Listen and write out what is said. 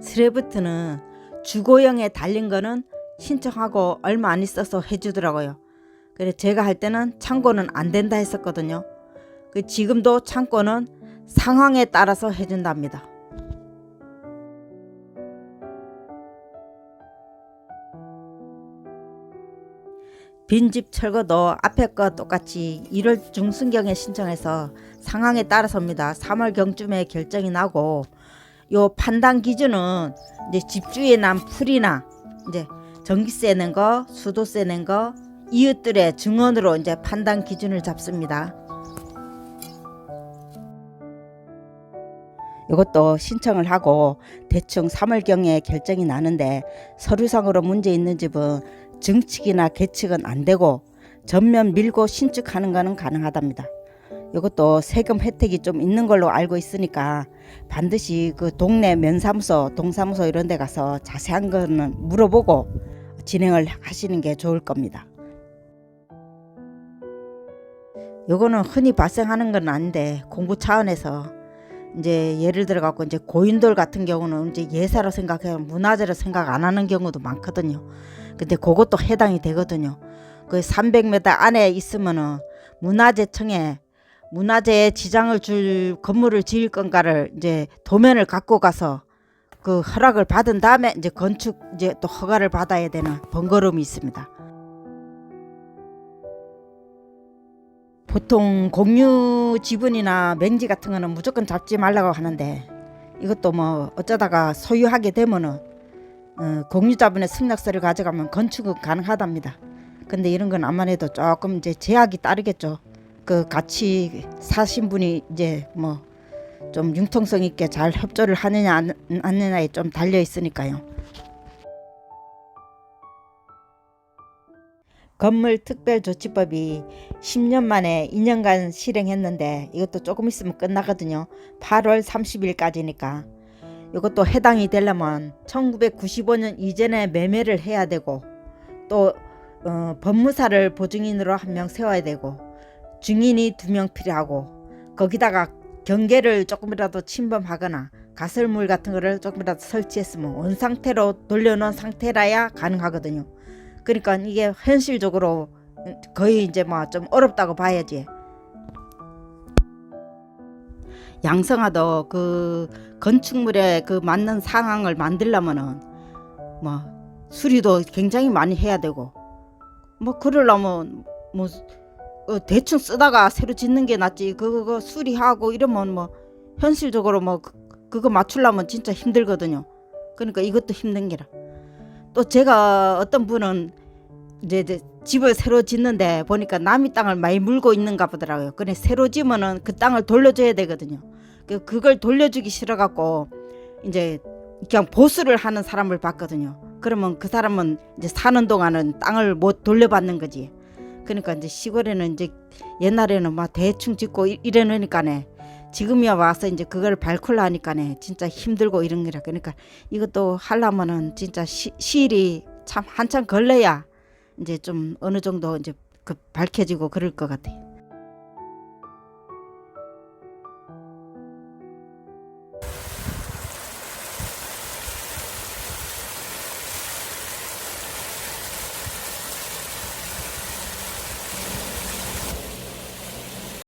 드래프트는 주고형에 달린 거는 신청하고 얼마 안 있어서 해주더라고요. 그래 제가 할 때는 창고는 안 된다 했었거든요. 그 지금도 창고는 상황에 따라서 해준답니다. 빈집 철거도 앞에 거 똑같이 1월 중순경에 신청해서 상황에 따라서입니다. 3월 경쯤에 결정이 나고 요 판단 기준은 이제 집주에 난 풀이나 이제 전기세 낸 거, 수도세 낸 거, 이웃들의 증언으로 이제 판단 기준을 잡습니다. 이것도 신청을 하고 대충 3월경에 결정이 나는데 서류상으로 문제 있는 집은 증축이나 개축은 안 되고 전면 밀고 신축하는 거는 가능하답니다. 이것도 세금 혜택이 좀 있는 걸로 알고 있으니까 반드시 그 동네 면사무소, 동사무소 이런 데 가서 자세한 거는 물어보고 진행을 하시는 게 좋을 겁니다. 요거는 흔히 발생하는 건 아닌데 공부 차원에서 이제 예를 들어 갖고 이제 고인돌 같은 경우는 이제 예사로 생각해요. 문화재로 생각 안 하는 경우도 많거든요. 근데 그것도 해당이 되거든요. 그 300m 안에 있으면은 문화재청에 문화재에 지장을 줄 건물을 지을 건가를 이제 도면을 갖고 가서 그 허락을 받은 다음에 이제 건축 이제 또 허가를 받아야 되는 번거로움이 있습니다. 보통 공유 지분이나 맹지 같은 거는 무조건 잡지 말라고 하는데 이것도 뭐 어쩌다가 소유하게 되면은 어, 공유 자본의 승낙서를 가져가면 건축은 가능하답니다. 근데 이런 건 아무래도 조금 이제 제약이 따르겠죠. 그 같이 사신 분이 이제 뭐 좀 융통성 있게 잘 협조를 하느냐 안 하느냐에 좀 달려 있으니까요. 건물 특별 조치법이 10년 만에 2년간 실행했는데 이것도 조금 있으면 끝나거든요. 8월 30일까지니까. 이것도 해당이 되려면 1995년 이전에 매매를 해야 되고 또 어, 법무사를 보증인으로 한 명 세워야 되고 증인이 두 명 필요하고 거기다가 경계를 조금이라도 침범하거나 가설물 같은 거를 조금이라도 설치했으면 원 상태로 돌려놓은 상태라야 가능하거든요. 그러니까 이게 현실적으로 거의 이제 뭐 좀 어렵다고 봐야지. 양성화도 그 건축물에 그 맞는 상황을 만들려면은 뭐 수리도 굉장히 많이 해야 되고 뭐 그러려면 뭐 어, 대충 쓰다가 새로 짓는 게 낫지 그거 수리하고 이러면 뭐 현실적으로 뭐 그- 그거 맞추려면 진짜 힘들거든요. 그러니까 이것도 힘든 게라. 또 제가 어떤 분은 이제, 이제 집을 새로 짓는데 보니까 남의 땅을 많이 물고 있는가 보더라고요. 근데 새로 지면은 그 땅을 돌려줘야 되거든요. 그 그걸 돌려주기 싫어갖고 이제 그냥 보수를 하는 사람을 봤거든요. 그러면 그 사람은 이제 사는 동안은 땅을 못 돌려받는 거지. 그러니까 이제 시골에는 이제 옛날에는 막 대충 짓고 이- 이러니까네. 지금이야 와서 이제 그걸 발굴 하니까네. 진짜 힘들고 이런 거라. 그러니까 이것도 하려면은 진짜 시, 시일이 참 한참 걸려야 이제 좀 어느 정도 이제 그 밝혀지고 그럴 것 같아요.